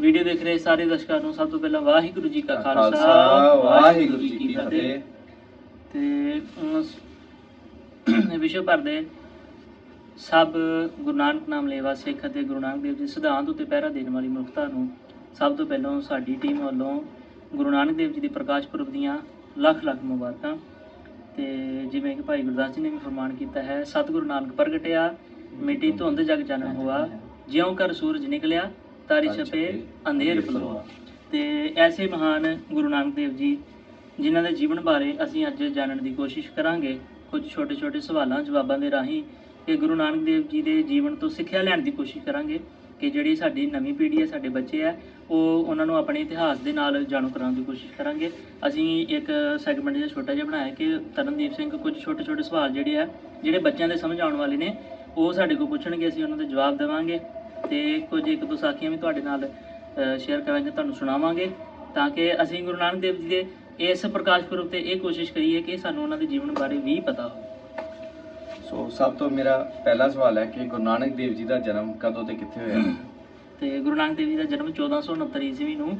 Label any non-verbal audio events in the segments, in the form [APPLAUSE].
Video ਦੇਖ ਰਹੇ ਸਾਰੇ ਦਰਸ਼ਕਾਂ ਨੂੰ ਸਭ ਤੋਂ ਪਹਿਲਾਂ ਵਾਹਿਗੁਰੂ ਜੀ ਕਾ ਖਾਲਸਾ ਵਾਹਿਗੁਰੂ ਜੀ ਕੀ ਫਤਿਹ। ਤੇ ਵਿਸ਼ਵ ਭਰ ਦੇ ਸਭ ਗੁਰੂ ਨਾਨਕ ਨਾਮ ਲੈਵਾ ਸਿੱਖ ਅਤੇ ਗੁਰੂ ਨਾਨਕ ਦੇਵ ਜੀ ਸਿਧਾਂਤ ਉੱਤੇ ਪਹਿਰਾ ਦੇਣ ਵਾਲੀ ਮਨੁੱਖਤਾ ਨੂੰ ਸਭ ਤੋਂ ਪਹਿਲਾਂ ਸਾਡੀ ਟੀਮ ਵੱਲੋਂ ਗੁਰੂ ਨਾਨਕ ਦੇਵ ਜੀ ਦੇ ਪ੍ਰਕਾਸ਼ ਪੁਰਬ ਦੀਆਂ ਲੱਖ ਲੱਖ ਮੁਬਾਰਕਾਂ। ਤੇ ਜਿਵੇਂ ਕਿ ਭਾਈ ਗੁਰਦਾਸ ਜੀ ਨੇ ਵੀ ਫਰਮਾਨ ਕੀਤਾ ਹੈ ਸਤਿਗੁਰੂ ਨਾਨਕ ਪ੍ਰਗਟਿਆ ਮਿੱਟੀ ਧੁੰਦ ਜਗ ਜਾਣਨ ਹੋਆ ਜਿਉਂ ਕਰ ਸੂਰਜ ਨਿਕਲਿਆ ਤਾਰੀ ਛਪੇ ਅੰਧੇਰ ਪਲੋਆ ਤੇ ਐਸੇ ਮਹਾਨ ਗੁਰੂ ਨਾਨਕ ਦੇਵ ਜੀ ਜਿਨ੍ਹਾਂ ਦੇ ਜੀਵਨ ਬਾਰੇ ਅਸੀਂ ਅੱਜ ਜਾਣਨ ਦੀ ਕੋਸ਼ਿਸ਼ ਕਰਾਂਗੇ ਕੁਝ ਛੋਟੇ-ਛੋਟੇ ਸਵਾਲਾਂ ਜਵਾਬਾਂ ਦੇ ਰਾਹੀਂ ਕਿ ਗੁਰੂ ਨਾਨਕ ਦੇਵ ਜੀ ਦੇ ਜੀਵਨ ਤੋਂ ਸਿੱਖਿਆ ਲੈਣ ਦੀ ਕੋਸ਼ਿਸ਼ ਕਰਾਂਗੇ ਕਿ ਜਿਹੜੀ ਸਾਡੀ ਨਵੀਂ ਪੀੜ੍ਹੀ ਹੈ ਸਾਡੇ ਬੱਚੇ ਆ ਉਹ ਉਹਨਾਂ ਨੂੰ ਆਪਣੇ ਇਤਿਹਾਸ ਦੇ ਨਾਲ ਜਾਣੂ ਕਰਾਉਣ ਦੀ ਕੋਸ਼ਿਸ਼ ਕਰਾਂਗੇ। ਅਸੀਂ ਇੱਕ ਸੈਗਮੈਂਟ ਜਿਹਾ ਛੋਟਾ ਜਿਹਾ ਬਣਾਇਆ ਕਿ ਤਰਨਦੀਪ ਸਿੰਘ ਕੁਝ ਛੋਟੇ-ਛੋਟੇ ਸਵਾਲ ਜਿਹੜੇ ਆ ਜਿਹੜੇ ਬੱਚਿਆਂ ਦੇ ਸਮਝ ਆਉਣ ਵਾਲੇ ਨੇ ਉਹ ਸਾਡੇ ਕੋਲ ਪੁੱਛਣਗੇ ਅਸੀਂ ਉਹਨਾਂ ਦੇ ਜਵਾਬ ਦੇਵਾਂਗੇ। ਤੇ ਕੁਝ ਇੱਕ ਦੋ ਸਾਖੀਆਂ ਵੀ ਤੁਹਾਡੇ ਨਾਲ ਸ਼ੇਅਰ ਕਰਾਂਗੇ ਤੁਹਾਨੂੰ ਸੁਣਾਵਾਂਗੇ ਤਾਂ ਕਿ ਅਸੀਂ ਗੁਰੂ ਨਾਨਕ ਦੇਵ ਜੀ ਦੇ ਇਸ ਪ੍ਰਕਾਸ਼ ਪੁਰਬ ਤੇ ਇਹ ਕੋਸ਼ਿਸ਼ ਕਰੀਏ ਕਿ ਸਾਨੂੰ ਉਹਨਾਂ ਦੇ ਜੀਵਨ ਬਾਰੇ ਵੀ ਪਤਾ ਹੋਵੇ। ਸੋ ਸਭ ਤੋਂ ਮੇਰਾ ਪਹਿਲਾ ਸਵਾਲ ਹੈ ਕਿ ਗੁਰੂ ਨਾਨਕ ਦੇਵ ਜੀ ਦਾ ਜਨਮ ਕਦੋਂ ਤੇ ਕਿੱਥੇ ਹੋਇਆ? ਤੇ ਗੁਰੂ ਨਾਨਕ ਦੇਵ ਜੀ ਦਾ ਜਨਮ 1469 ਈਸਵੀ ਨੂੰ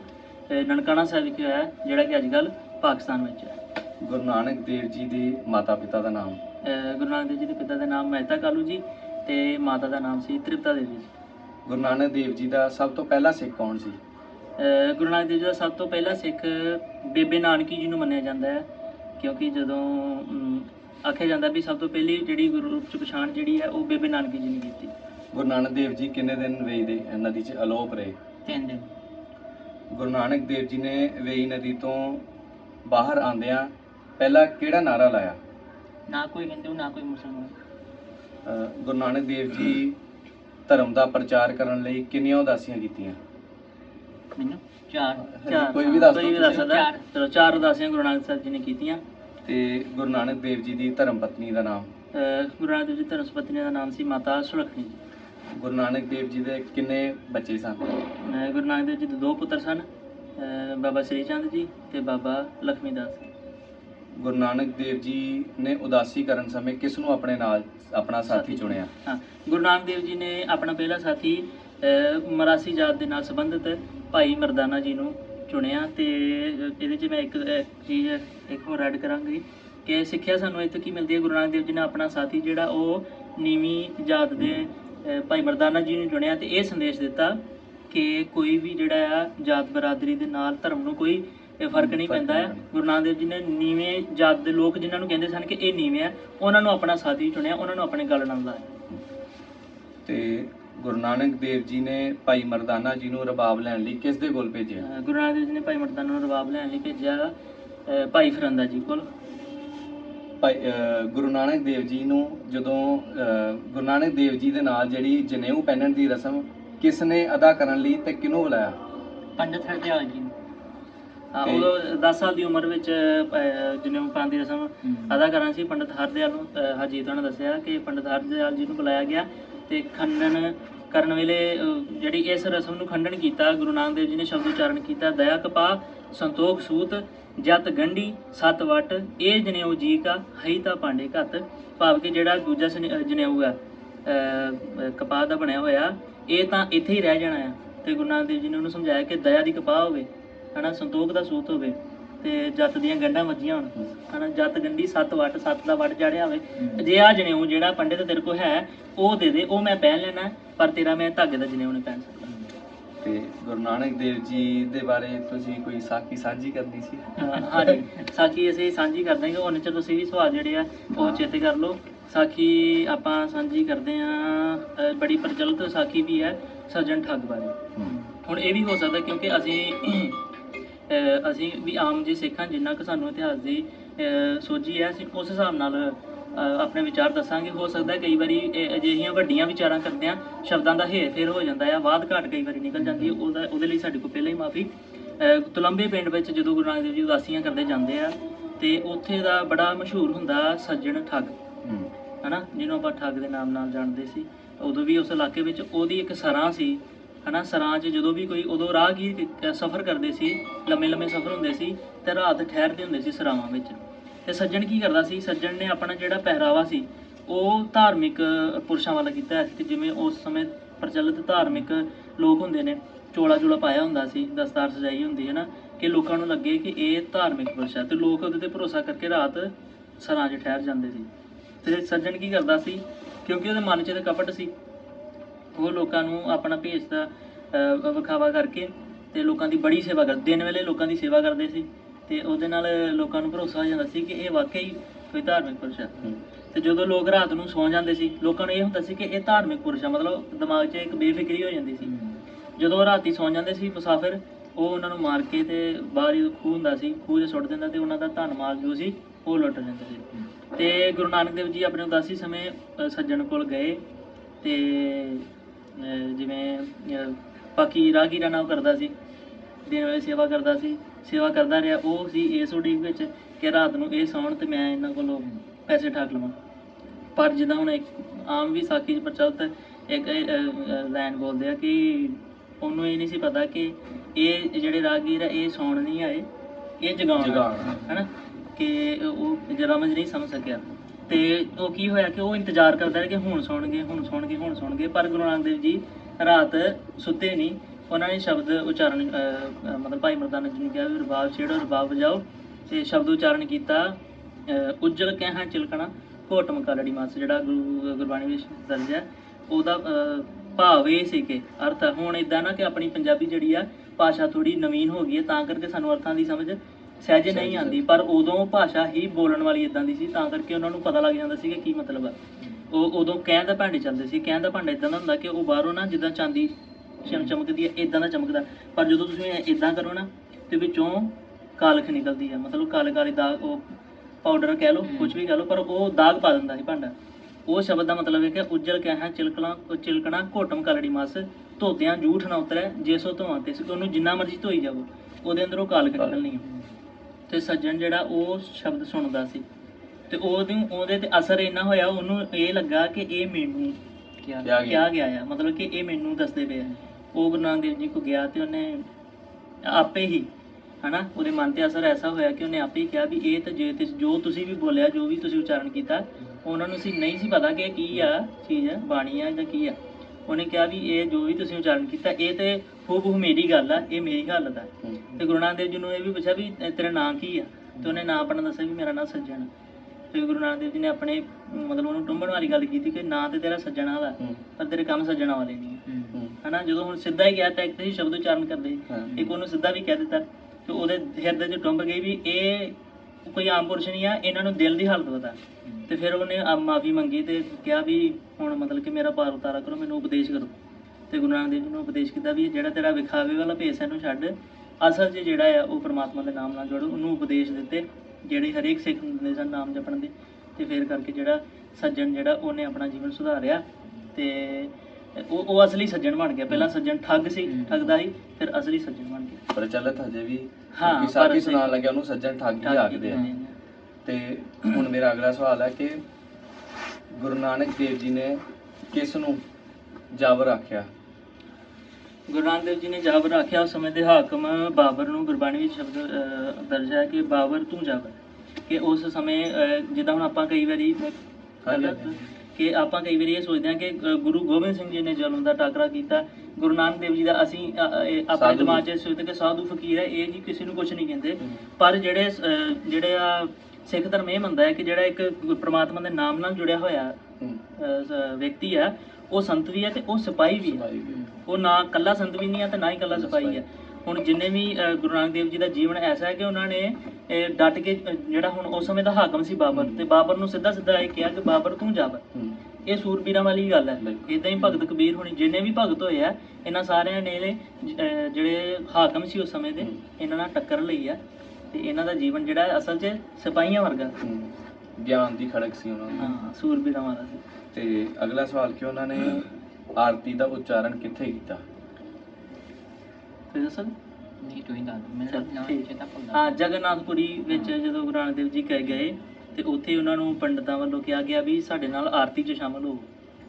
ਨਨਕਾਣਾ ਸਾਹਿਬ ਵਿਖੇ ਹੋਇਆ ਜਿਹੜਾ ਕਿ ਅੱਜਕੱਲ ਪਾਕਿਸਤਾਨ ਵਿੱਚ ਹੈ। ਗੁਰੂ ਨਾਨਕ ਦੇਵ ਜੀ ਦੇ ਮਾਤਾ ਪਿਤਾ ਦਾ ਨਾਮ? ਗੁਰੂ ਨਾਨਕ ਦੇਵ ਜੀ ਦੇ ਪਿਤਾ ਦਾ ਨਾਮ ਮਹਿਤਾ ਕਾਲੂ ਜੀ ਤੇ ਮਾਤਾ ਦਾ ਨਾਮ ਸੀ ਤ੍ਰਿਪਤਾ ਦੇਵੀ ਜੀ। ਗੁਰੂ ਨਾਨਕ ਦੇਵ ਜੀ ਦਾ ਸਭ ਤੋਂ ਪਹਿਲਾ ਸਿੱਖ ਕੌਣ ਸੀ? ਅਹ ਗੁਰੂ ਨਾਨਕ ਦੇਵ ਜੀ ਦਾ ਸਭ ਤੋਂ ਪਹਿਲਾ ਸਿੱਖ ਬੇਬੇ ਨਾਨਕੀ ਜੀ ਨੂੰ ਮੰਨਿਆ ਜਾਂਦਾ ਹੈ ਕਿਉਂਕਿ ਜਦੋਂ ਅਮ, ਆਖਿਆ ਜਾਂਦਾ ਵੀ ਸਭ ਤੋਂ ਪਹਿਲੀ ਜਿਹੜੀ ਗੁਰੂ ਰੂਪ ਚ ਪਛਾਣ ਜਿਹੜੀ ਹੈ ਉਹ ਬੇਬੇ ਨਾਨਕੀ ਜੀ ਨੇ ਕੀਤੀ। ਗੁਰੂ ਨਾਨਕ ਦੇਵ ਜੀ ਕਿੰਨੇ ਦਿਨ ਵੇਈਦੇ ਨਦੀ 'ਚ ਅਲੋਪ ਰਹੇ। ਤਿੰਨ ਦਿਨ। ਗੁਰੂ ਨਾਨਕ ਦੇਵ ਜੀ ਨੇ ਵੇਈ ਨਦੀ ਤੋਂ ਬਾਹਰ ਆਂਦਿਆਂ ਪਹਿਲਾ ਕਿਹੜਾ ਨਾਰਾ ਲਾਇਆ? ਨਾ ਕੋਈ ਹਿੰਦੂ ਨਾ ਕੋਈ ਮੁਸਲਮਾਨ। ਅਹ ਗੁਰੂ ਨਾਨਕ ਦੇਵ ਜੀ ਧਰਮ ਦਾ ਪ੍ਰਚਾਰ ਕਰਨ ਲਈ ਕਿੰਨੀਆਂ ਉਦਾਸੀਆਂ ਕੀਤੀਆਂ? ਮੈਨੂੰ? ਚਾਰ। ਕੋਈ ਵੀ ਦੱਸ ਕੋਈ ਵੀ ਦਿਓ ਦੱਸ ਤੁਸੀਂ। ਸਕਦਾ ਚਲੋ ਚਾਰ ਉਦਾਸੀਆਂ ਗੁਰੂ ਨਾਨਕ ਸਾਹਿਬ ਜੀ ਨੇ ਕੀਤੀਆਂ। ਤੇ ਗੁਰੂ ਨਾਨਕ ਦੇਵ ਜੀ ਦੀ ਧਰਮ ਪਤਨੀ ਦਾ ਨਾਮ? ਅਹ ਗੁਰੂ ਨਾਨਕ ਦੇਵ ਜੀ ਧਰਮ ਸੁਪਤਨੀ ਦਾ ਨਾਮ ਸੀ ਮਾਤਾ ਸੁਲੱਖਣੀ ਜੀ। ਗੁਰੂ ਨਾਨਕ ਦੇਵ ਜੀ ਦੇ ਕਿੰਨੇ ਬੱਚੇ ਸਨ? ਅਹ ਗੁਰੂ ਨਾਨਕ ਦੇਵ ਜੀ ਦੇ ਦੋ ਪੁੱਤਰ ਸਨ। ਅਹ ਬਾਬਾ ਸ੍ਰੀ ਚੰਦ ਜੀ ਤੇ ਬਾਬਾ ਲਖਮੀ ਦਾਸ ਗੁਰੂ ਨਾਨਕ ਦੇਵ ਜੀ ਨੇ ਉਦਾਸੀ ਕਰਨ ਸਮੇਂ ਕਿਸ ਨੂੰ ਆਪਣੇ ਨਾਲ ਆਪਣਾ ਸਾਥੀ ਚੁਣਿਆ। ਹਾਂ। ਗੁਰੂ ਨਾਨਕ ਦੇਵ ਜੀ ਨੇ ਆਪਣਾ ਪਹਿਲਾ ਸਾਥੀ ਮਰਾਸੀ ਜਾਤ ਦੇ ਨਾਲ ਸੰਬੰਧਿਤ ਭਾਈ ਮਰਦਾਨਾ ਜੀ ਨੂੰ ਚੁਣਿਆ ਤੇ ਇਹਦੇ 'ਚ ਮੈਂ ਇੱਕ ਚੀਜ਼ ਇੱਕ ਹੋਰ ਐਡ ਕਰਾਂਗੀ ਕਿ ਸਿੱਖਿਆ ਸਾਨੂੰ ਇੱਥੇ ਕੀ ਮਿਲਦੀ ਹੈ? ਗੁਰੂ ਨਾਨਕ ਦੇਵ ਜੀ ਨੇ ਆਪਣਾ ਸਾਥੀ ਜਿਹੜਾ ਉਹ ਨੀਵੀਂ ਜਾਤ ਦੇ ਭਾਈ ਮਰਦਾਨਾ ਜੀ ਨੂੰ ਚੁਣਿਆ ਤੇ ਇਹ ਸੰਦੇਸ਼ ਦਿੱਤਾ ਕਿ ਕੋਈ ਵੀ ਜਿਹੜਾ ਆ ਜਾਤ ਬਰਾਦਰੀ ਦੇ ਨਾਲ ਧਰਮ ਨੂੰ ਕੋਈ ਇਹ ਫ਼ਰਕ ਨਹੀਂ ਪੈਂਦਾ। ਹੈ। ਗੁਰੂ ਨਾਨਕ ਦੇਵ ਜੀ ਨੇ ਨੀਵੇਂ ਜਾਤ ਦੇ ਲੋਕ ਜਿਨ੍ਹਾਂ ਨੂੰ ਕਹਿੰਦੇ ਸਨ ਕਿ ਇਹ ਨੀਵੇਂ ਆ ਉਹਨਾਂ ਨੂੰ ਆਪਣਾ ਸਾਥੀ ਚੁਣਿਆ ਉਹਨਾਂ ਨੂੰ ਆਪਣੇ ਗਲ ਨਾਲ ਲਾਇਆ। ਤੇ ਗੁਰੂ ਨਾਨਕ ਦੇਵ ਜੀ ਨੇ ਭਾਈ ਮਰਦਾਨਾ ਜੀ ਨੂੰ ਰਬਾਬ ਲੈਣ ਲਈ ਕਿਸ ਦੇ ਕੋਲ ਭੇਜਿਆ? ਅਹ ਗੁਰੂ ਨਾਨਕ ਦੇਵ ਜੀ ਨੇ ਭਾਈ ਮਰਦਾਨਾ ਨੂੰ ਰਬਾਬ ਲੈਣ ਲਈ ਭੇਜਿਆ ਅਹ ਭਾਈ ਫਰੰਦਾ ਜੀ ਕੋਲ। ਭਾਈ ਅਹ ਗੁਰੂ ਨਾਨਕ ਦੇਵ ਜੀ ਨੂੰ ਜਦੋਂ ਅਹ ਗੁਰੂ ਨਾਨਕ ਦੇਵ ਜੀ ਦੇ ਨਾਲ ਜਿਹੜੀ ਜਨੇਊ ਪਹਿਨਣ ਦੀ ਰਸਮ ਕਿਸ ਨੇ ਅਦਾ ਕਰਨ ਲਈ ਤੇ ਕਿਹਨੂੰ ਬੁਲਾਇਆ? ਪੰਡਤ ਹਰਦਿਆਲ ਜੀ ਨੂੰ। ਤੇ- ਉਹ 10 ਸਾਲ ਦੀ ਉਮਰ ਵਿੱਚ ਜਨੇਊ ਪਾਉਣ ਦੀ ਰਸਮ ਅਦਾ ਕਰਨਾ ਸੀ ਪੰਡਤ ਹਰਦਿਆਲ ਨੂੰ ਅਹ ਹਾਜੀ ਤੁਹਾਨੂੰ ਦੱਸਿਆ ਕਿ ਪੰਡਤ ਹਰਦਿਆਲ ਜੀ ਨੂੰ ਬੁਲਾਇਆ ਗਿਆ ਤੇ ਖੰਡਨ ਕਰਨ ਵੇਲੇ ਅਹ, ਜਿਹੜੀ ਇਸ ਰਸਮ ਨੂੰ ਖੰਡਨ ਕੀਤਾ ਗੁਰੂ ਨਾਨਕ ਦੇਵ ਜੀ ਨੇ ਸ਼ਬਦ ਉਚਾਰਨ ਕੀਤਾ ਦਇਆ ਕਪਾ ਸੰਤੋਖ ਸੂਤ ਜਤ ਗੰਢੀ ਸਤ ਵਟ ਇਹ ਜਨੇਊ ਜੀ ਕਾ ਹਈ ਤਾਂ ਪਾਂਡੇ ਘਤ। ਭਾਵ ਕਿ ਜਿਹੜਾ ਦੂਜਾ ਸਨ- ਅਹ, ਜਨੇਊ ਆ ਅਹ, ਅਹ, ਕਪਾਹ ਦਾ ਬਣਿਆ ਹੋਇਆ ਇਹ ਤਾਂ ਇੱਥੇ ਹੀ ਰਹਿ ਜਾਣਾ ਆ। ਤੇ ਗੁਰੂ ਨਾਨਕ ਦੇਵ ਜੀ ਨੇ ਉਹਨੂੰ ਸਮਝਾਇਆ ਕਿ ਦਇਆ ਦੀ ਕਪਾਹ ਹੋਵੇ। ਹਨਾ ਸੰਤੋਖ ਦਾ ਸੂਤ ਹੋਵੇ ਤੇ ਜੱਤ ਦੀਆਂ ਗੰਢਾਂ ਵੱਜੀਆਂ ਹੋਣ ਹਨਾ ਜੱਤ ਗੰਢੀ ਸੱਤ ਵੱਟ ਸੱਤ ਦਾ ਵੱਟ ਜੜਿਆ ਹੋਵੇ। ਜੇ ਆ ਜਨੇਊ ਜਿਹੜਾ ਪੰਡਿਤ ਤੇਰੇ ਕੋ ਹੈ ਉਹ ਦੇ ਦੇ ਉਹ ਮੈਂ ਪਹਿਨ ਲੈਣਾ ਪਰ ਤੇਰਾ ਮੈਂ ਧਾਗੇ ਦਾ ਜਨੇਊ ਨਹੀਂ ਪਹਿਨ ਸਕਦਾ। ਤੇ ਗੁਰੂ ਨਾਨਕ ਦੇਵ ਜੀ ਦੇ ਬਾਰੇ ਤੁਸੀਂ ਕੋਈ ਸਾਖੀ ਸਾਂਝੀ ਕਰਨੀ ਸੀ? ਹਾਂ, ਹਾਂਜੀ ਸਾਖੀ ਅਸੀਂ ਸਾਂਝੀ ਕਰ ਦਾਂਗੇ ਉਹਨੇ ਚ ਤੁਸੀਂ ਵੀ ਸਵਾਲ ਜਿਹੜੇ ਆ ਉਹ। ਚੇਤੇ ਕਰ ਲਓ। ਸਾਖੀ ਆਪਾਂ ਸਾਂਝੀ ਕਰਦੇ ਆ ਬੜੀ ਪ੍ਰਚਲਿਤ ਸਾਖੀ ਵੀ ਹੈ ਸੱਜਣ ਠੱਗ ਬਾਰੇ। ਹੁਣ ਇਹ ਵੀ ਹੋ ਸਕਦਾ ਕਿਉਂਕਿ ਅਸੀਂ ਅਸੀਂ ਵੀ ਆਮ ਜੇ ਸਿੱਖਾਂ ਜਿੰਨਾ ਕੁ ਸਾਨੂੰ ਇਤਿਹਾਸ ਦੀ ਸੋਝੀ ਹੈ ਅਸੀਂ ਉਸ ਹਿਸਾਬ ਨਾਲ ਆਪਣੇ ਵਿਚਾਰ ਦੱਸਾਂਗੇ। ਹੋ ਸਕਦਾ ਕਈ ਵਾਰੀ ਅਜਿਹੀਆਂ ਵੱਡੀਆਂ ਵਿਚਾਰਾਂ ਕਰਦੇ ਆ ਸ਼ਬਦਾਂ ਦਾ ਹੇਰ ਫੇਰ ਹੋ ਜਾਂਦਾ ਆ ਬਾਦ ਘਾਟ ਕਈ ਵਾਰੀ ਨਿਕਲ ਜਾਂਦੀ ਹੈ। ਉਹਦਾ ਉਹਦੇ ਲਈ ਸਾਡੇ ਕੋਲ ਪਹਿਲਾਂ ਹੀ ਮਾਫੀ ਤੁਲੰਬੇ ਪਿੰਡ ਵਿੱਚ ਜਦੋਂ ਗੁਰੂ ਨਾਨਕ ਦੇਵ ਜੀ ਉਦਾਸੀਆਂ ਕਰਦੇ ਜਾਂਦੇ ਆ ਤੇ ਉੱਥੇ ਦਾ ਬੜਾ ਮਸ਼ਹੂਰ ਹੁੰਦਾ ਸੱਜਣ ਠੱਗ। ਹੂੰ। ਹਨਾ? ਜਿਹਨੂੰ ਆਪਾਂ ਠੱਗ ਦੇ ਨਾਮ ਨਾਲ ਜਾਣਦੇ ਸੀ। ਉਦੋਂ ਵੀ ਉਸ ਇਲਾਕੇ ਵਿੱਚ ਉਹਦੀ ਇੱਕ ਸਰਾਂ ਸੀ ਹਨਾ, ਸਰਾਂ 'ਚ ਜਦੋਂ ਵੀ ਕੋਈ, ਉਦੋਂ ਰਾਹਗੀਰ ਸਫ਼ਰ ਕਰਦੇ ਸੀ, ਲੰਮੇ ਲੰਮੇ ਸਫ਼ਰ ਹੁੰਦੇ ਸੀ ਤੇ ਰਾਤ ਠਹਿਰਦੇ ਹੁੰਦੇ ਸੀ ਸਰਾਵਾਂ ਵਿੱਚ। ਤੇ ਸੱਜਣ ਕੀ ਕਰਦਾ ਸੀ, ਸੱਜਣ ਨੇ ਆਪਣਾ ਜਿਹੜਾ ਪਹਿਰਾਵਾ ਸੀ, ਉਹ ਧਾਰਮਿਕ ਪੁਰਸ਼ਾਂ ਵਾਲਾ ਕੀਤਾ ਹੈ ਕਿ ਜਿਵੇਂ ਉਸ ਸਮੇਂ ਪ੍ਰਚਲਿਤ ਧਾਰਮਿਕ ਲੋਕ ਹੁੰਦੇ ਨੇ, ਚੋਲਾ ਚੋਲਾ ਪਾਇਆ ਹੁੰਦਾ ਸੀ, ਦਸਤਾਰ ਸਜਾਈ ਹੁੰਦੀ ਹੈ ਨਾ, ਕਿ ਲੋਕਾਂ ਨੂੰ ਲੱਗੇ ਕਿ ਇਹ ਧਾਰਮਿਕ ਪੁਰਸ਼ ਹੈ ਤੇ ਲੋਕ ਉਹਦੇ ਤੇ ਭਰੋਸਾ ਕਰਕੇ ਰਾਤ ਸਰਾਂ 'ਚ ਠਹਿਰ ਜਾਂਦੇ ਸੀ। ਤੇ ਸੱਜਣ ਕੀ ਕਰਦਾ ਸੀ, ਕਿਉਂਕਿ ਉਹਦੇ ਮਨ 'ਚ ਤੇ ਕਪਟ ਸੀ ਉਹ ਲੋਕਾਂ ਨੂੰ ਆਪਣਾ ਭੇਸ ਦਾ ਵਿਖਾਵਾ ਕਰਕੇ ਤੇ ਲੋਕਾਂ ਦੀ ਬੜੀ ਸੇਵਾ ਕਰਦੇ ਦਿਨ ਵੇਲੇ ਲੋਕਾਂ ਦੀ ਸੇਵਾ ਕਰਦੇ ਸੀ ਤੇ ਉਹਦੇ ਨਾਲ ਲੋਕਾਂ ਨੂੰ ਭਰੋਸਾ ਹੋ ਜਾਂਦਾ ਸੀ ਕਿ ਇਹ ਵਾਕਈ ਕੋਈ ਧਾਰਮਿਕ ਪੁਰਸ਼ ਹੈ ਹੂੰ। ਤੇ ਜਦੋਂ ਲੋਕ ਰਾਤ ਨੂੰ ਸੌਂ ਜਾਂਦੇ ਸੀ ਲੋਕਾਂ ਨੂੰ ਇਹ ਹੁੰਦਾ ਸੀ ਕਿ ਇਹ ਧਾਰਮਿਕ ਪੁਰਸ਼ ਆ ਮਤਲਬ ਦਿਮਾਗ 'ਚ ਇੱਕ ਬੇਫਿਕਰੀ ਹੋ ਜਾਂਦੀ ਸੀ। ਜਦੋਂ ਰਾਤੀ ਸੌਂ ਜਾਂਦੇ ਸੀ ਮੁਸਾਫਿਰ ਉਹ ਉਹਨਾਂ ਨੂੰ ਮਾਰ ਕੇ ਤੇ ਬਾਹਰ ਹੀ ਖੂਹ ਹੁੰਦਾ ਸੀ ਖੂਹ 'ਚ ਸੁੱਟ ਦਿੰਦਾ ਤੇ ਉਹਨਾਂ ਦਾ ਧਨ ਮਾਲ ਜੋ ਸੀ ਉਹ ਲੁੱਟ ਲੈਂਦੇ ਸੀ। ਤੇ ਗੁਰੂ ਨਾਨਕ ਦੇਵ ਜੀ ਆਪਣੇ ਉਦਾਸੀ ਸਮੇਂ ਸੱਜਣ ਕੋਲ ਗਏ ਤੇ ਜਿਵੇਂ ਬਾਕੀ ਰਾਹਗੀਰਾਂ ਨਾਲ ਕਰਦਾ ਸੀ ਦਿਨ ਵੇਲੇ ਸੇਵਾ ਕਰਦਾ ਸੀ ਸੇਵਾ ਕਰਦਾ ਰਿਹਾ ਉਹ ਸੀ ਇਸ ਉਡੀਕ ਵਿੱਚ ਕਿ ਰਾਤ ਨੂੰ ਇਹ ਸੌਣ ਤੇ ਮੈਂ ਇਹਨਾਂ ਕੋਲੋਂ ਪੈਸੇ ਠਾਕ ਲਵਾਂ ਪਰ ਜਿੱਦਾਂ ਹੁਣ ਇੱਕ ਆਮ ਵੀ ਸਾਖੀ ਚ ਪ੍ਰਚਲਿਤ ਇੱਕ ਲਾਈਨ ਬੋਲਦੇ ਆ ਕਿ ਉਹਨੂੰ ਇਹ ਨਹੀਂ ਸੀ ਪਤਾ ਕਿ ਇਹ ਜਿਹੜੇ ਰਾਹਗੀਰ ਆ ਇਹ ਸੌਣ ਨਹੀਂ ਆਏ ਇਹ ਜਗਾਉਣ। ਜਗਾਉਣ। ਹਨਾ ਕਿ ਉਹ ਜਰਾਮਜ ਨਹੀਂ ਸਮਝ ਸਕਿਆ ਤੇ ਉਹ ਕੀ ਹੋਇਆ ਕਿ ਉਹ ਇੰਤਜ਼ਾਰ ਕਰਦਾ ਰਿਹਾ ਕਿ ਹੁਣ ਸੌਣਗੇ ਹੁਣ ਸੌਣਗੇ ਹੁਣ ਸੌਣਗੇ ਪਰ ਗੁਰੂ ਨਾਨਕ ਦੇਵ ਜੀ ਰਾਤ ਸੁੱਤੇ ਨਹੀਂ। ਉਹਨਾਂ ਨੇ ਸ਼ਬਦ ਉਚਾਰਨ ਮਤਲਬ ਭਾਈ ਮਰਦਾਨਾ ਜੀ ਨੇ ਕਿਹਾ ਵੀ ਰਬਾਬ ਛੇੜੋ ਰਬਾਬ ਵਜਾਓ। ਤੇ ਸ਼ਬਦ ਉਚਾਰਨ ਕੀਤਾ ਅਹ, ਉੱਜਲ ਕਹਿਹਾਂ ਚਿਲਕਣਾ ਘੋਟ ਮਕਾਲੜੀ ਮਾਸ ਜਿਹੜਾ ਗੁਰੂ ਗੁਰਬਾਣੀ ਵਿੱਚ ਦਰਜ ਹੈ। ਉਹਦਾ ਭਾਵ ਇਹ ਸੀ ਕਿ ਅਰਥ ਹੁਣ ਇਦਾਂ ਨਾ ਕਿ ਆਪਣੀ ਪੰਜਾਬੀ ਜਿਹੜੀ ਆ ਭਾਸ਼ਾ ਥੋੜੀ ਨਵੀਨ ਹੋ ਗਈ ਹੈ ਤਾਂ ਕਰਕੇ ਸਾਨੂੰ ਅਰਥਾਂ ਦੀ ਸਮਝ ਸਹਿਜੇ ਨਹੀਂ ਆਉਂਦੀ ਪਰ ਉਦੋਂ ਭਾਸ਼ਾ ਹੀ ਬੋਲਣ ਵਾਲੀ ਇਦਾਂ ਦੀ ਸੀ ਤਾਂ ਕਰਕੇ ਉਹਨਾਂ ਨੂੰ ਪਤਾ ਲੱਗ ਜਾਂਦਾ ਸੀ ਕਿ ਕੀ ਮਤਲਬ ਆ। ਉਹ ਉਦੋਂ ਕਹਿਣ ਦਾ ਭਾਂਡੇ ਚੱਲਦੇ ਸੀ ਕਹਿਣ ਦਾ ਭਾਂਡਾ ਇਦਾਂ ਦਾ ਹੁੰਦਾ ਕਿ ਉਹ ਬਾਹਰੋਂ ਨਾ ਜਿੱਦਾਂ ਚਾਂਦੀ ਚਮ ਚਮਕਦੀ ਹੈ ਇਦਾਂ ਦਾ ਚਮਕਦਾ। ਪਰ ਜਦੋਂ ਤੁਸੀਂ ਇਦਾਂ ਕਰੋ ਨਾ ਤੇ ਵਿੱਚੋਂ ਕਾਲਖ ਨਿਕਲਦੀ ਹੈ ਮਤਲਬ ਕਾਲੇ ਕਾਲੇ ਦਾਗ ਉਹ ਪਾਊਡਰ ਕਹਿ ਲਓ ਕੁਝ ਵੀ ਕਹਿ ਲਓ ਪਰ ਉਹ ਦਾਗ ਪਾ ਦਿੰਦਾ ਸੀ ਭਾਂਡਾ। ਉਹ ਸ਼ਬਦ ਦਾ ਮਤਲਬ ਹੈ ਕਿ ਉੱਜਲ ਕਹਿਆ ਚਿਲਕਣਾ ਚਿਲਕਣਾ ਘੋਟਮ ਕਲੜੀ ਮਸ ਧੋਤਿਆਂ ਜੂਠ ਨਾ ਉਤਰੈ ਜੇ ਸੋ ਧੋਵਾਂ ਤੇ ਸੋ ਉਹਨੂੰ ਜਿੰਨਾ ਮਰਜ਼ੀ ਧੋਈ ਜਾਵੋ ਉਹਦੇ ਅੰਦਰ ਉਹ ਕਾਲਖ। ਨਿਕਲਣੀ ਹੈ ਤੇ ਸੱਜਣ ਜਿਹੜਾ ਉਹ ਸ਼ਬਦ ਸੁਣਦਾ ਸੀ। ਤੇ ਉਹਦੇ ਉਹਦੇ ਤੇ ਅਸਰ ਇੰਨਾ ਹੋਇਆ ਉਹਨੂੰ ਇਹ ਲੱਗਾ ਕਿ ਇਹ ਮੈਨੂੰ ਕਿਹਾ ਗਿਆ। ਕਿਹਾ ਗਿਆ ਆ। ਮਤਲਬ ਕਿ ਇਹ ਮੈਨੂੰ ਦੱਸਦੇ ਪਏ ਆ। ਉਹ ਗੁਰੂ ਨਾਨਕ ਦੇਵ ਜੀ ਕੋ ਗਿਆ ਤੇ ਉਹਨੇ ਆਪੇ ਹੀ ਹਨਾ ਉਹਦੇ ਮਨ ਤੇ ਅਸਰ ਐਸਾ ਹੋਇਆ ਕਿ ਉਹਨੇ ਆਪੇ ਹੀ ਕਿਹਾ ਵੀ ਇਹ ਤਾਂ ਜੇ ਤੇ ਜੋ ਤੁਸੀਂ ਵੀ ਬੋਲਿਆ ਜੋ ਵੀ ਤੁਸੀਂ ਉਚਾਰਨ ਕੀਤਾ ਉਹਨਾਂ ਨੂੰ ਸੀ ਨਹੀਂ ਸੀ ਪਤਾ ਕਿ ਇਹ ਕੀ ਆ ਚੀਜ਼ ਬਾਣੀ ਆ ਜਾਂ ਕੀ ਆ। ਉਹਨੇ ਕਿਹਾ ਵੀ ਇਹ ਜੋ ਵੀ ਤੁਸੀਂ ਉਚਾਰਨ ਕੀਤਾ ਇਹ ਤੇ ਹੂਬਹੂ ਮੇਰੀ ਗੱਲ ਆ ਇਹ ਮੇਰੀ ਹਾਲਤ ਆ ਤੇ ਗੁਰੂ ਨਾਨਕ ਦੇਵ ਜੀ ਨੂੰ ਇਹ ਵੀ ਪੁੱਛਿਆ ਵੀ ਤੇਰਾ ਨਾਂ ਕੀ ਆ? ਤੇ ਉਹਨੇ ਨਾਂ ਆਪਣਾ ਦੱਸਿਆ ਵੀ ਮੇਰਾ ਨਾਂ ਸੱਜਣ। ਤੇ ਗੁਰੂ ਨਾਨਕ ਦੇਵ ਜੀ ਨੇ ਆਪਣੇ ਮਤਲਬ ਉਹਨੂੰ ਟੁੰਬਣ ਵਾਲੀ ਗੱਲ ਕੀਤੀ ਕਿ ਨਾਂ ਤੇ ਤੇਰਾ ਸੱਜਣਾ ਵਾ ਹੂੰ। ਪਰ ਤੇਰੇ ਕੰਮ ਸੱਜਣਾ ਵਾਲੇ ਨਹੀਂ ਹਨਾ ਜਦੋਂ ਹੁਣ ਸਿੱਧਾ ਹੀ ਕਹਿ ਤਾ ਇੱਕ ਤਾਂ ਹੀ ਸ਼ਬਦ ਉਚਾਰਨ ਕਰਦੇ। ਇੱਕ ਉਹਨੂੰ ਸਿੱਧਾ ਵੀ ਕਹਿ ਦਿੱਤਾ ਤੇ ਉਹਦੇ ਹਿਰਦੇ 'ਚ ਟੁੰਬ ਗਈ ਵੀ ਇਹ ਕੋਈ ਆਮ ਪੁਰਸ਼ ਨਹੀਂ ਆ, ਇਹਨਾਂ ਨੂੰ ਦਿਲ ਦੀ ਹਾਲਤ ਪਤਾ। ਤੇ ਫਿਰ ਉਹਨੇ ਮਾਫੀ ਮੰਗੀ ਤੇ ਕਿਹਾ ਵੀ ਹੁਣ ਮਤਲਬ ਕਿ ਮੇਰਾ ਪਾਰ ਉਤਾਰਾ ਕਰੋ, ਮੈਨੂੰ ਉਪਦੇਸ਼ ਕਰੋ। ਤੇ ਗੁਰੂ ਨਾਨਕ ਦੇਵ ਜੀ ਨੂੰ ਉਪਦੇਸ਼ ਕੀਤਾ ਵੀ ਜਿਹੜਾ ਤੇਰਾ ਵਿਖਾਵੇ ਵਾਲਾ ਭੇਸ ਹੈ, ਇਹਨੂੰ ਛੱਡ। ਅਸਲ 'ਚ ਜਿਹੜਾ ਆ, ਉਹ ਪ੍ਰਮਾਤਮਾ ਦੇ ਨਾਮ ਨਾਲ ਜੋੜੋ, ਉਹਨੂੰ ਉਪਦੇਸ਼ ਦਿੱਤੇ, ਜਿਹੜੇ ਹਰੇਕ ਸਿੱਖ ਨੂੰ ਦਿੰਦੇ ਸਨ ਨਾਮ ਜਪਣ ਦੇ। ਤੇ ਫਿਰ ਕਰਕੇ ਜਿਹੜਾ ਸੱਜਣ ਜਿਹੜਾ, ਉਹਨੇ ਆਪਣਾ ਜੀਵਨ ਸੁਧਾਰਿਆ। ਤੇ ਉਹ ਉਹ ਅਸਲੀ ਸੱਜਣ ਬਣ ਗਿਆ। ਪਹਿਲਾਂ ਸੱਜਣ ਠੱਗ ਸੀ ਠੱਗਦਾ ਸੀ ਫਿਰ ਅਸਲੀ ਸੱਜਣ ਬਣ ਗਿਆ। ਪ੍ਰਚਲਿਤ ਹਜੇ ਵੀ ਹਾਂ, ਕਿਉਂਕਿ ਸਾਖੀ ਸੁਣਾਉਣ ਲੱਗਿਆ ਉਹਨੂੰ ਸੱਜਣ ਠੱਗ ਹੀ ਠੱਗ ਆਖਦੇ ਆ। ਤੇ ਹੁਣ ਮੇਰਾ ਅਗਲਾ ਸਵਾਲ ਹੈ ਕਿ ਗੁਰੂ ਨਾਨਕ ਦੇਵ ਜੀ ਨੇ ਕਿਸ ਨੂੰ ਜਾਬਰ ਆਖਿਆ? ਗੁਰੂ ਨਾਨਕ ਦੇਵ ਜੀ ਨੇ ਜਾਬਰ ਆਖਿਆ ਉਸ ਸਮੇਂ ਦੇ ਹਾਕਮ ਬਾਬਰ ਨੂੰ ਗੁਰਬਾਣੀ ਵਿੱਚ ਸ਼ਬਦ ਅਹ, ਦਰਜ ਹੈ ਕਿ ਬਾਬਰ ਤੂੰ ਜਾਬਰ। ਕਿ ਉਸ ਸਮੇਂ ਅਹ, ਜਿੱਦਾਂ ਹੁਣ ਆਪਾਂ ਕਈ ਵਾਰੀ ਹਾਂਜੀ, ਹਾਂਜੀ। ਕਿ ਆਪਾਂ ਕਈ ਵਾਰੀ ਇਹ ਸੋਚਦੇ ਹਾਂ ਕਿ ਗੁਰੂ ਗੋਬਿੰਦ ਸਿੰਘ ਜੀ ਨੇ ਜ਼ੁਲਮ ਦਾ ਟਾਕਰਾ ਕੀਤਾ ਗੁਰੂ ਨਾਨਕ ਦੇਵ ਜੀ ਦਾ ਅਸੀਂ ਆਪਣੇ। ਦਿਮਾਗ 'ਚ ਸੋਚਦੇ ਕਿ ਸਾਧੂ ਫਕੀਰ ਹੈ ਇਹ ਜੀ ਕਿਸੇ ਨੂੰ ਕੁਝ ਨਹੀਂ ਕਹਿੰਦੇ। ਪਰ ਜਿਹੜੇ ਜਿਹੜੇ ਆ ਸਿੱਖ ਧਰਮ ਇਹ ਮੰਨਦਾ ਹੈ ਕਿ ਜਿਹੜਾ ਇੱਕ ਪ੍ਰਮਾਤਮਾ ਦੇ ਨਾਮ ਨਾਲ ਜੁੜਿਆ ਹੋਇਆ ਵਿਅਕਤੀ ਹੈ ਉਹ ਸੰਤ ਵੀ ਹੈ ਤੇ ਉਹ ਸਿਪਾਹੀ ਵੀ ਹੈ। ਉਹ ਨਾ ਕੱਲਾ ਸੰਤ ਵੀ ਨਹੀਂ ਹੈ ਤੇ ਨਾ ਹੀ ਕੱਲਾ ਸਿਪਾਹੀ ਹੈ ਹੁਣ ਜਿੰਨੇ ਵੀ ਗੁਰੂ ਨਾਨਕ ਦੇਵ ਜੀ ਦਾ ਜੀਵਨ ਐਸਾ ਹੈ ਕਿ ਉਹਨਾਂ ਨੇ ਅਹ, ਡਟ ਕੇ ਜਿਹੜਾ ਹੁਣ ਉਸ ਸਮੇਂ ਦਾ ਹਾਕਮ ਸੀ ਬਾਬਰ ਤੇ ਬਾਬਰ ਨੂੰ ਸਿੱਧਾ ਸਿੱਧਾ ਇਹ ਕਿਹਾ ਕਿ ਬਾਬਰ ਤੂੰ ਜਾਬਰ ਇਹ ਸੂਰਬੀਰਾਂ ਵਾਲੀ ਗੱਲ ਹੈ। ਇਦਾਂ ਹੀ ਭਗਤ ਕਬੀਰ ਹੋਣੀ ਜਿੰਨੇ ਵੀ ਭਗਤ ਹੋਏ ਆ ਇਹਨਾਂ ਸਾਰਿਆਂ ਨੇ ਜਿਹੜੇ ਹਾਕਮ ਸੀ ਉਸ ਸਮੇਂ ਦੇ। ਇਹਨਾਂ ਨਾਲ ਟੱਕਰ ਲਈ ਆ ਤੇ ਇਹਨਾਂ ਦਾ ਜੀਵਨ ਜਿਹੜਾ ਅਸਲ 'ਚ ਸਿਪਾਹੀਆਂ ਵਰਗਾ। ਗਿਆਨ ਦੀ ਖੜਕ ਸੀ ਉਹਨਾਂ ਨੂੰ ਹਾਂ ਸੂਰਬੀਰਾਂ ਵਾਲਾ ਸੀ। ਤੇ ਅਗਲਾ ਸਵਾਲ ਕਿ ਉਹਨਾਂ ਨੇ ਆਰਤੀ ਦਾ ਉਚਾਰਨ ਕਿੱਥੇ ਕੀਤਾ? ਤੇ ਦੱਸੋ। ਨਹੀਂ ਤੂੰ ਹੀ ਦੱਸ ਮੈਨੂੰ ਠੀਕ। ਚੇਤਾ ਹਾਂ ਜਗਨਨਾਥਪੁਰੀ ਵਿੱਚ ਜਦੋਂ ਗੁਰੂ ਨਾਨਕ ਦੇਵ ਜੀ ਕਹਿ ਗਏ ਤੇ ਉੱਥੇ ਉਹਨਾਂ ਨੂੰ ਪੰਡਤਾਂ ਵੱਲੋਂ ਕਿਹਾ ਗਿਆ ਵੀ ਸਾਡੇ ਨਾਲ ਆਰਤੀ 'ਚ ਸ਼ਾਮਲ ਹੋ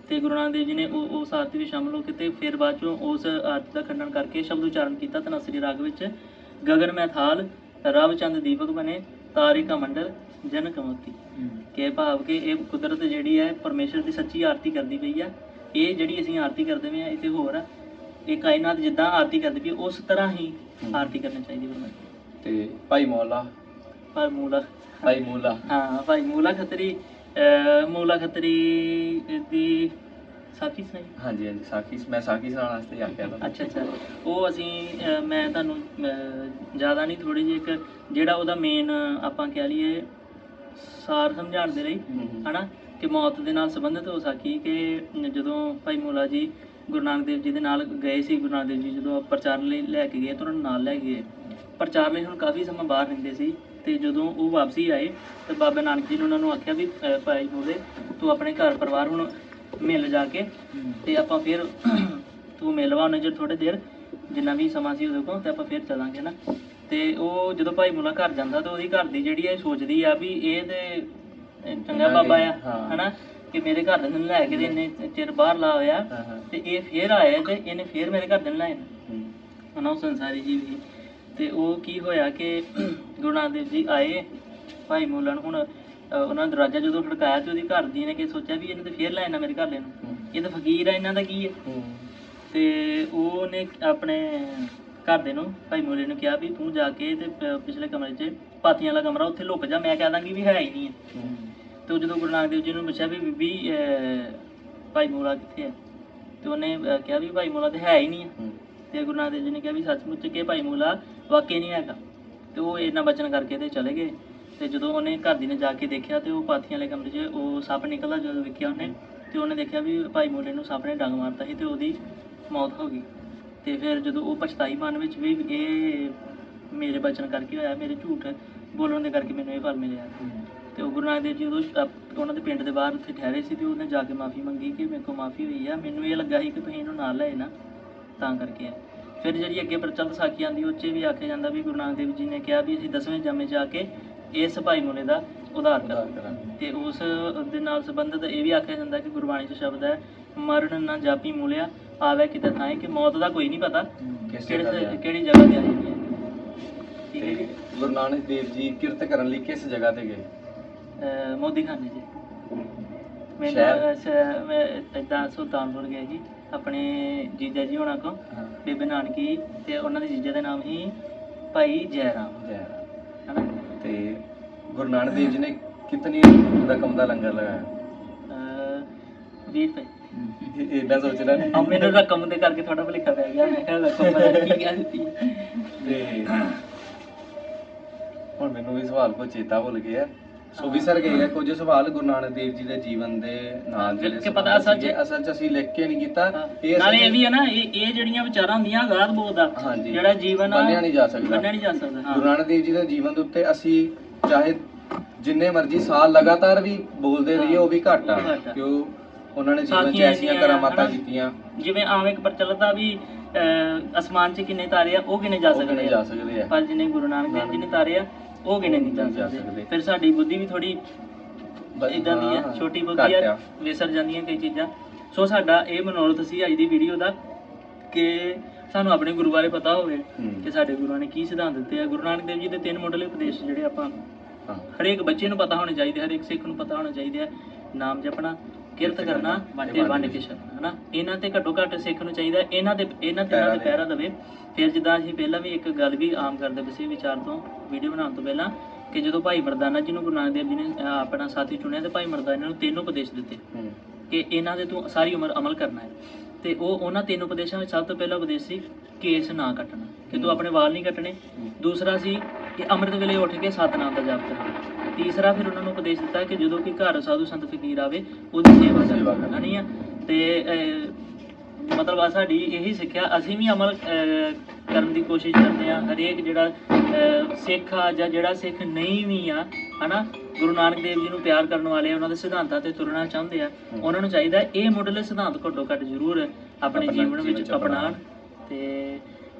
ਤੇ ਗੁਰੂ ਨਾਨਕ ਦੇਵ ਜੀ ਨੇ ਉਹ ਉਸ ਆਰਤੀ ਵਿੱਚ ਸ਼ਾਮਲ ਹੋ ਕੇ ਤੇ ਫਿਰ ਬਾਅਦ ਚੋਂ ਉਸ ਆਰਤੀ ਦਾ ਖੰਡਨ ਕਰਕੇ ਸ਼ਬਦ ਉਚਾਰਨ ਕੀਤਾ ਤਨਸਰੀ ਰਾਗ ਵਿੱਚ। ਗਗਨ ਮੈਂ ਥਾਲ ਰਵ ਚੰਦ ਦੀਪਕ ਬਨੇ ਤਾਰੇ ਕਾ ਮੰਡਲ ਜਨ ਕਮੋਤੀ। ਹੂੰ। ਕਿ ਭਾਵ ਕਿ ਇਹ ਕੁਦਰਤ ਜਿਹੜੀ ਹੈ ਪਰਮੇਸ਼ਰ ਦੀ ਸੱਚੀ ਆਰਤੀ ਕਰਦੀ ਪਈ ਆ। ਇਹ ਜਿਹੜੀ ਅਸੀਂ ਆਰਤੀ ਕਰਦੇ ਪਏ ਆ ਇਹ ਤੇ ਹੋਰ ਆ। ਇਹ ਕਾਇਨਾਤ ਜਿੱਦਾਂ ਆਰਤੀ ਕਰਦੀ ਪਈ ਉਸ ਤਰ੍ਹਾਂ ਹੀ। ਆਰਤੀ ਕਰਨੀ ਚਾਹੀਦੀ ਗੁਰੂ ਤੇ ਭਾਈ ਮੌਲਾ। ਪਰ ਮੂਲਾ। ਭਾਈ ਮੂਲਾ। ਹਾਂ ਭਾਈ ਮੂਲਾ ਖੱਤਰੀ ਅਹ ਮੂਲਾ ਖੱਤਰੀ ਦੀ ਸਾਖੀ ਸੁਣਾਈ? ਹਾਂਜੀ ਹਾਂਜੀ ਸਾਖੀ ਮੈਂ ਸਾਖੀ ਸੁਣਾਉਣ ਵਾਸਤੇ ਆਖਿਆ ਤਾਂ। ਅੱਛਾ ਅੱਛਾ। ਉਹ ਅਸੀਂ ਅਹ ਮੈਂ ਤੁਹਾਨੂੰ ਜ਼ਿਆਦਾ ਨਹੀਂ ਥੋੜੀ ਜਿਹੀ ਇੱਕ ਜਿਹੜਾ ਉਹਦਾ ਮੇਨ ਆਪਾਂ ਕਹਿ ਲਈਏ ਸਾਰ ਸਮਝਾਉਣ ਦੇ ਲਈ। ਹਨਾ? ਕਿ ਮੌਤ ਦੇ ਨਾਲ ਸੰਬੰਧਿਤ ਹੋ ਸਕੀ ਕਿ ਜਦੋਂ ਭਾਈ ਮੂਲਾ ਜੀ ਗੁਰੂ ਨਾਨਕ ਦੇਵ ਜੀ ਦੇ ਨਾਲ ਗਏ ਸੀ ਗੁਰੂ ਨਾਨਕ ਦੇਵ ਜੀ ਜਦੋਂ ਪ੍ਰਚਾਰ ਲਈ ਲੈ ਕੇ ਗਏ ਤਾਂ ਉਹਨਾਂ ਨੂੰ ਨਾਲ ਲੈ ਕੇ ਗਏ। ਪ੍ਰਚਾਰ ਲਈ ਹੁਣ ਕਾਫੀ ਸਮਾਂ ਬਾਹਰ ਰਹਿੰਦੇ ਸੀ ਤੇ ਜਦੋਂ ਉਹ ਵਾਪਸੀ ਆਏ ਤੇ ਬਾਬਾ ਨਾਨਕ ਜੀ ਨੇ ਉਹਨਾਂ ਨੂੰ ਆਖਿਆ ਵੀ ਭਾਈ ਮੂਲੇ ਤੂੰ ਆਪਣੇ ਘਰ ਪਰਿਵਾਰ ਹੁਣ ਮਿਲ ਜਾ ਕੇ ਤੇ ਆਪਾਂ ਫਿਰ ਤੂੰ ਮਿਲਵਾ ਉਹਨੇ ਜੇ ਥੋੜੇ ਦੇਰ ਜਿੰਨਾ ਵੀ ਸਮਾਂ ਸੀ ਉਹਦੇ ਕੋਲ ਤੇ ਆਪਾਂ ਫਿਰ ਚੱਲਾਂਗੇ ਨਾ। ਤੇ ਉਹ ਜਦੋਂ ਭਾਈ ਮੁਲਾ ਘਰ ਜਾਂਦਾ ਤਾਂ ਉਹਦੀ ਘਰ ਦੀ ਜਿਹੜੀ ਹੈ ਸੋਚਦੀ ਆ ਵੀ ਇਹ ਤੇ ਚੰਗਾ ਬਾਬਾ ਆ ਹਾਂ। ਹਨਾ? ਕਿ ਮੇਰੇ ਘਰ ਦੇ ਨੂੰ ਲੈ ਕੇ ਤੇ ਇੰਨੇ ਚਿਰ ਬਾਹਰ ਲਾ ਹੋਇਆ ਤੇ ਇਹ ਫੇਰ ਆਇਆ ਤੇ ਇਹਨੇ ਫੇਰ ਮੇਰੇ ਘਰ ਦੇ ਨੂੰ ਲਾਏ ਹਮ, ਹਨਾ ਉਹ ਸੰਸਾਰੀ ਜੀਵ ਸੀ ਤੇ ਉਹ ਕੀ ਹੋਇਆ ਕਿ [CLEARS THROAT] ਗੁਰੂ ਨਾਨਕ ਦੇਵ ਜੀ ਆਏ ਭਾਈ ਮੂਲਾ ਨੂੰ ਹੁਣ ਉਹਨਾਂ ਨੇ ਦਰਵਾਜ਼ਾ ਜਦੋਂ ਖੜਕਾਇਆ ਤੇ ਉਹਦੀ ਘਰ ਦੀ ਨੇ ਕਿ ਸੋਚਿਆ ਵੀ ਇਹਨੇ ਤੇ ਫੇਰ ਲੈ ਆਣਾ ਮੇਰੇ ਘਰ ਦੇ ਨੂੰ। ਇਹ ਤਾਂ ਫਕੀਰ ਆ ਇਹਨਾਂ ਦਾ ਕੀ ਹੈ? ਤੇ ਉਹਨੇ ਆਪਣੇ ਘਰ ਦੇ ਨੂੰ ਭਾਈ ਮੂਲੇ ਨੂੰ ਕਿਹਾ ਵੀ ਤੂੰ ਜਾ ਕੇ ਤੇ ਪਿਛਲੇ ਕਮਰੇ 'ਚ ਪਾਥੀਆਂ ਵਾਲਾ ਕਮਰਾ ਉੱਥੇ ਲੁਕ ਜਾ ਮੈਂ ਕਹਿ ਦਾਂਗੀ ਵੀ ਹੈ ਹੀ ਨਹੀਂ ਹੈ। ਤੇ ਉਹ ਜਦੋਂ ਗੁਰੂ ਨਾਨਕ ਦੇਵ ਜੀ ਨੂੰ ਪੁੱਛਿਆ ਵੀ ਬੀਬੀ ਭਾਈ ਮੂਲਾ ਕਿੱਥੇ ਹੈ ਤੇ ਉਹਨੇ ਕਿਹਾ ਵੀ ਭਾਈ ਮੂਲਾ ਤੇ ਹੈ ਹੀ ਨਹੀਂ ਹੈ। ਤੇ ਗੁਰੂ ਨਾਨਕ ਦੇਵ ਜੀ ਨੇ ਕਿਹਾ ਵੀ ਸੱਚਮੁੱਚ ਕਿ ਭਾਈ ਮੂਲਾ ਵਾਕਈ ਨਹੀਂ ਹੈਗਾ। ਤੇ ਉਹ ਇਹਨਾਂ ਬਚਨ ਕਰਕੇ ਤੇ ਚਲੇ ਗਏ। ਤੇ ਜਦੋਂ ਉਹਨੇ ਘਰ ਦੀ ਨੇ ਜਾ ਕੇ ਦੇਖਿਆ ਤੇ ਉਹ ਪਾਥੀਆਂ ਵਾਲੇ ਕਮਰੇ 'ਚ ਉਹ ਸੱਪ ਨਿਕਲਦਾ ਜਦੋਂ ਵੇਖਿਆ ਉਹਨੇ ਤੇ ਉਹਨੇ ਦੇਖਿਆ ਵੀ ਭਾਈ ਮੂਲੇ ਨੂੰ ਸੱਪ ਨੇ ਡੰਗ ਮਾਰਤਾ ਸੀ ਤੇ ਉਹਦੀ ਮੌਤ ਹੋ ਗਈ। ਤੇ ਫਿਰ ਜਦੋਂ ਉਹ ਪਛਤਾਈ ਮਨ ਵਿੱਚ ਵੀ ਇਹ ਮੇਰੇ ਬਚਨ ਕਰਕੇ ਹੋਇਆ ਮੇਰੇ ਝੂਠ ਬੋਲਣ ਦੇ ਕਰਕੇ ਮੈਨੂੰ ਇਹ ਫਲ ਮਿਲਿਆ। ਤੇ ਉਹ ਗੁਰੂ ਨਾਨਕ ਦੇਵ ਜੀ ਉਦੋਂ ਉਹਨਾਂ ਦੇ ਪਿੰਡ ਦੇ ਬਾਹਰ ਉੱਥੇ ਠਹਿਰੇ ਸੀ ਤੇ ਉਹਨੇ ਜਾ ਕੇ ਮਾਫੀ ਮੰਗੀ ਕਿ ਮੇਰੇ ਕੋਲ ਮਾਫੀ ਹੋਈ ਆ। ਮੈਨੂੰ ਇਹ ਲੱਗਾ ਸੀ ਕਿ ਤੁਸੀਂ ਇਹਨੂੰ ਨਾਲ ਲਏ ਨਾ ਤਾਂ ਕਰਕੇ ਆ। ਫਿਰ ਜਿਹੜੀ ਅੱਗੇ ਪ੍ਰਚਲਿਤ ਸਾਖੀ ਆਂਦੀ ਉਹ 'ਚ ਵੀ ਆਖਿਆ ਜਾਂਦਾ ਵੀ ਗੁਰੂ ਨਾਨਕ ਦੇਵ ਜੀ ਨੇ ਕਿਹਾ ਵੀ ਅਸੀਂ ਦਸਵੇਂ ਜਾਮੇ ਜਾ ਕੇ ਇਸ ਭਾਈ ਮੁਨੇ ਦਾ ਉਧਾਰ ਉਦਾਰ ਕਰਾਂਗੇ। ਤੇ ਉਸ ਦੇ ਨਾਲ ਸੰਬੰਧਿਤ ਇਹ ਵੀ ਆਖਿਆ ਜਾਂਦਾ ਕਿ ਗੁਰਬਾਣੀ 'ਚ ਸ਼ਬਦ ਹੈ ਮਰਨ ਨਾ ਜਾਪੀ ਮੂਲਿਆ ਆਵੇ ਕਿਤੇ ਥਾਂ ਕਿ ਮੌਤ ਦਾ ਕੋਈ ਨਹੀਂ ਪਤਾ ਕਿਹੜੇ ਜਗ੍ਹਾ ਤੇ ਆ। ਹੈ ਗੁਰੂ ਨਾਨਕ ਦੇਵ ਜੀ ਕਿਰਤ ਕਰਨ ਲਈ ਕਿਸ ਜਗ੍ਹਾ ਤੇ ਗਏ? ਅਹ ਮੋਦੀ ਖਾਨੇ ਜੀ। ਮੈਨੂੰ ਸ਼ਹਿਰ? ਅੱਛਾ, ਮੈਂ ਇਦਾਂ ਸੁਲਤਾਨਪੁਰ ਗਿਆ ਜੀ ਆਪਣੇ ਜੀਜਾ ਜੀ ਹੋਣਾ ਕੋ ਹਾਂ। ਬੇਬੇ ਨਾਨਕੀ ਤੇ ਉਹਨਾਂ ਦੇ ਜੀਜੇ ਦਾ ਨਾਮ ਸੀ ਭਾਈ ਜੈ ਰਾਮ ਜੈ ਹਨਾ? ਤੇ ਗੁਰੂ ਨਾਨਕ ਦੇਵ ਜੀ ਨੇ ਕਿਤਨੀ ਰਕਮ ਦਾ ਲੰਗਰ ਲਗਾਇਆ? ਅਹ 20 ਰੁਪਏ। ਇਹ- ਏਦਾਂ ਸੋਚਣਾ ਨਹੀਂ। ਆ ਮੈਨੂੰ ਰਕਮ ਦੇ ਕਰਕੇ ਥੋੜਾ ਭੁਲੇਖਾ ਪੈ ਗਿਆ ਮੈਂ ਕਿਹਾ ਰਕਮ ਪਤਾ ਕੀ ਕਹਿ ਦਿੱਤੀ। ਤੇ ਹੁਣ ਮੈਨੂੰ ਵੀ ਸਵਾਲ ਕੋ ਚੇਤਾ ਭੁੱਲ ਗਿਆ। ਸੋ ਵਿਸਰ ਗਏ ਆ ਕੁਝ ਸਵਾਲ ਗੁਰੂ ਨਾਨਕ ਦੇਵ ਜੀ ਦੇ ਜੀਵਨ ਦੇ ਨਾਲ ਜਿਹੜੇ ਕੇ ਪਤਾ ਅਸਲ 'ਚ- ਸੀਗੇ, ਅਸਲ ਚ ਅਸੀਂ ਲਿਖ ਕੇ ਨਹੀਂ ਕੀਤਾ। ਇਹ ਨਾਲੇ ਇਹ ਵੀ ਹੈ ਨਾ ਇਹ ਇਹ ਜਿਹੜੀਆਂ ਵਿਚਾਰਾਂ ਹੁੰਦੀਆਂ ਅਗਾਧ ਬੋਧ ਦਾ ਹਾਂਜੀ। ਜਿਹੜਾ ਜੀਵਨ ਆ ਬੰਨਿਆ ਨਹੀਂ ਜਾ ਸਕਦਾ। ਬੰਨਿਆ ਨਹੀਂ ਜਾ ਸਕਦਾ ਹਾਂ। ਗੁਰੂ ਨਾਨਕ ਦੇਵ ਜੀ ਦੇ ਜੀਵਨ ਦੇ ਉੱਤੇ ਅਸੀਂ ਚਾਹੇ ਜਿੰਨੇ ਮਰਜ਼ੀ ਸਾਲ ਲਗਾਤਾਰ ਵੀ ਬੋਲਦੇ ਰਹੀਏ ਉਹ ਵੀ ਘੱਟ ਆ। ਉਹ ਵੀ ਘੱਟ ਆ। ਕਿਉਂ? ਉਹਨਾਂ ਨੇ ਜੀਵਨ 'ਚ ਸਾਖੀਆਂ ਐਸੀਆਂ ਇੰਨੀਆਂ ਕਰਾਮਾਤਾਂ ਹਨਾ। ਕੀਤੀਆਂ। ਜਿਵੇਂ ਆਮ ਇੱਕ ਪ੍ਰਚਲਿਤ ਆ ਵੀ ਅਹ, ਅਸਮਾਨ 'ਚ ਕਿੰਨੇ ਤਾਰੇ ਆ ਉਹ ਕਿੰਨੇ ਜਾ ਉਹ ਸਕਦੇ ਆ। ਜਾ ਸਕਦੇ ਆ। ਪਰ ਜਿਹਨੇ ਗੁਰੂ ਨਾਨਕ ਦੇਵ ਜੀ ਨੇ ਤਾਰੇ ਆ ਉਹ ਕਿੰਨੇ ਨਹੀਂ ਜਾ ਸਕਦੇ। ਫਿਰ ਸਾਡੀ ਬੁੱਧੀ ਵੀ ਥੋੜੀ ਇਦਾਂ ਦੀ ਹਾਂ, ਛੋਟੀ ਬੁੱਧੀ ਆ। ਵਿਸਰ ਜਾਂਦੀਆਂ ਕਈ ਚੀਜ਼ਾਂ ਸੋ ਸਾਡਾ ਇਹ ਮਨੋਰਥ ਸੀ ਅੱਜ ਦੀ ਵੀਡੀਓ ਦਾ ਕਿ ਸਾਨੂੰ ਆਪਣੇ ਗੁਰੂ ਬਾਰੇ ਪਤਾ ਹੋਵੇ ਹੂੰ। ਕਿ ਸਾਡੇ ਗੁਰੂਆਂ ਨੇ ਕੀ ਸਿਧਾਂਤ ਦਿੱਤੇ ਆ ਗੁਰੂ ਨਾਨਕ ਦੇਵ ਜੀ ਦੇ ਤਿੰਨ ਮੁੱਢਲੇ ਉਪਦੇਸ਼ ਜਿਹੜੇ ਆਪਾਂ ਹਾਂ ਹਰੇਕ ਬੱਚੇ ਨੂੰ ਪਤਾ ਹੋਣੇ ਚਾਹੀਦੇ ਹਰੇਕ ਸਿੱਖ ਨੂੰ ਪਤਾ ਹੋਣਾ ਚਾਹੀਦਾ ਹੈ ਨਾਮ ਜਪਣਾ ਕਿਰਤ ਕਰਨਾ ਤੇ ਵੰਡ ਕੇ ਛਕਣਾ ਹਨਾ? ਇਹਨਾਂ ਤੇ ਘੱਟੋ ਘੱਟ ਸਿੱਖ ਨੂੰ ਚਾਹੀਦਾ ਇਹਨਾਂ ਦੇ ਇਹਨਾਂ ਤੇ ਇਹਨਾਂ ਪਹਿਰਾ ਦੇਵੇ। ਫਿਰ ਜਿੱਦਾਂ ਅਸੀਂ ਪਹਿਲਾਂ ਵੀ ਇੱਕ ਗੱਲ ਵੀ ਆਮ ਕਰਦੇ ਪਏ ਸੀ ਵਿਚਾਰ ਤੋਂ ਵੀਡੀਓ ਬਣਾਉਣ ਤੋਂ ਪਹਿਲਾਂ ਕਿ ਜਦੋਂ ਭਾਈ ਮਰਦਾਨਾ ਜੀ ਨੂੰ ਗੁਰੂ ਨਾਨਕ ਦੇਵ ਜੀ ਨੇ ਆਪਣਾ ਸਾਥੀ ਚੁਣਿਆ ਤੇ ਭਾਈ ਮਰਦਾਨਾ ਨੂੰ ਤਿੰਨ ਉਪਦੇਸ਼ ਦਿੱਤੇ। ਕਿ ਇਹਨਾਂ ਦੇ ਤੂੰ ਸਾਰੀ ਉਮਰ ਅਮਲ ਕਰਨਾ ਹੈ। ਤੇ ਉਹ ਉਹਨਾਂ ਤਿੰਨ ਉਪਦੇਸ਼ਾਂ ਵਿੱਚ ਸਭ ਤੋਂ ਪਹਿਲਾ ਉਪਦੇਸ਼ ਸੀ ਕੇਸ ਨਾ ਕੱਟਣਾ ਕਿ ਤੂੰ ਆਪਣੇ ਵਾਲ ਨਹੀਂ ਕੱਟਣੇ। ਦੂਸਰਾ ਸੀ ਕਿ ਅੰਮ੍ਰਿਤ ਵੇਲੇ ਉੱਠ ਕੇ ਸਤਨਾਮ ਦਾ ਜਾਪ ਕਰਨਾ ਤੀਸਰਾ ਫਿਰ ਉਹਨਾਂ ਨੂੰ ਉਪਦੇਸ਼ ਦਿੱਤਾ ਕਿ ਜਦੋਂ ਕੋਈ ਘਰ ਸਾਧੂ ਸੰਤ ਫਕੀਰ ਆਵੇ ਉਹਦੀ ਸੇਵਾ ਕਰਨਾ। ਨਹੀਂ ਆ ਤੇ ਮਤਲਬ ਆ ਸਾਡੀ ਇਹੀ ਸਿੱਖਿਆ ਅਸੀਂ ਵੀ ਅਮਲ ਕਰਨ ਦੀ ਕੋਸ਼ਿਸ਼ ਕਰਦੇ ਆ ਹਰੇਕ ਜਿਹੜਾ ਸਿੱਖ ਆ ਜਾਂ ਜਿਹੜਾ ਸਿੱਖ ਨਹੀਂ ਵੀ ਆ ਹਨਾ ਗੁਰੂ ਨਾਨਕ ਦੇਵ ਜੀ ਨੂੰ ਪਿਆਰ ਕਰਨ ਵਾਲੇ ਉਹਨਾਂ ਦੇ ਸਿਧਾਂਤਾਂ ਤੇ ਤੁਰਨਾ ਚਾਹੁੰਦੇ ਆ। ਉਹਨਾਂ ਨੂੰ ਚਾਹੀਦਾ ਇਹ ਮੁੱਢਲੇ ਸਿਧਾਂਤ ਘੱਟੋ ਘੱਟ ਜ਼ਰੂਰ ਆਪਣੇ ਜੀਵਨ ਵਿੱਚ ਅਪਣਾਉਣ ਤੇ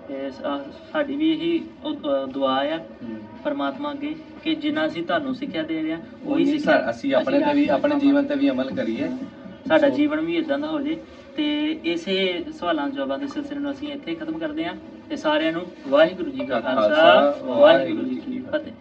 ਇਹ ਸਾ- ਸਾਡੀ ਵੀ ਇਹੀ ਉਹ, ਦੁਆ ਆ ਹੂੰ। ਪਰਮਾਤਮਾ ਅੱਗੇ ਕਿ ਜਿੰਨਾ ਅਸੀਂ ਤੁਹਾਨੂੰ ਸਿੱਖਿਆ ਦੇ ਰਹੇ ਹਾਂ ਉਹੀ ਉਹੀ ਸਿੱਖਿਆ ਅਸੀਂ ਆਪਣੇ ਤੇ ਵੀ ਆਪਣੇ ਜੀਵਨ ਤੇ ਵੀ ਅਮਲ ਕਰੀਏ ਸਾਡਾ ਸੋ- ਜੀਵਨ ਵੀ ਇਦਾਂ ਦਾ ਹੋ ਜੇ ਤੇ ਇਸੇ ਸਵਾਲਾਂ ਜਵਾਬਾਂ ਦੇ ਸਿਲਸਿਲੇ ਨੂੰ ਅਸੀਂ ਇੱਥੇ ਖਤਮ ਕਰਦੇ ਹਾਂ ਤੇ ਸਾਰਿਆਂ ਨੂੰ ਵਾਹਿਗੁਰੂ ਜੀ ਕਾ ਖਾਲਸਾ, ਵਾਹਿਗੁਰੂ ਜੀ ਕੀ। ਫਤਿਹ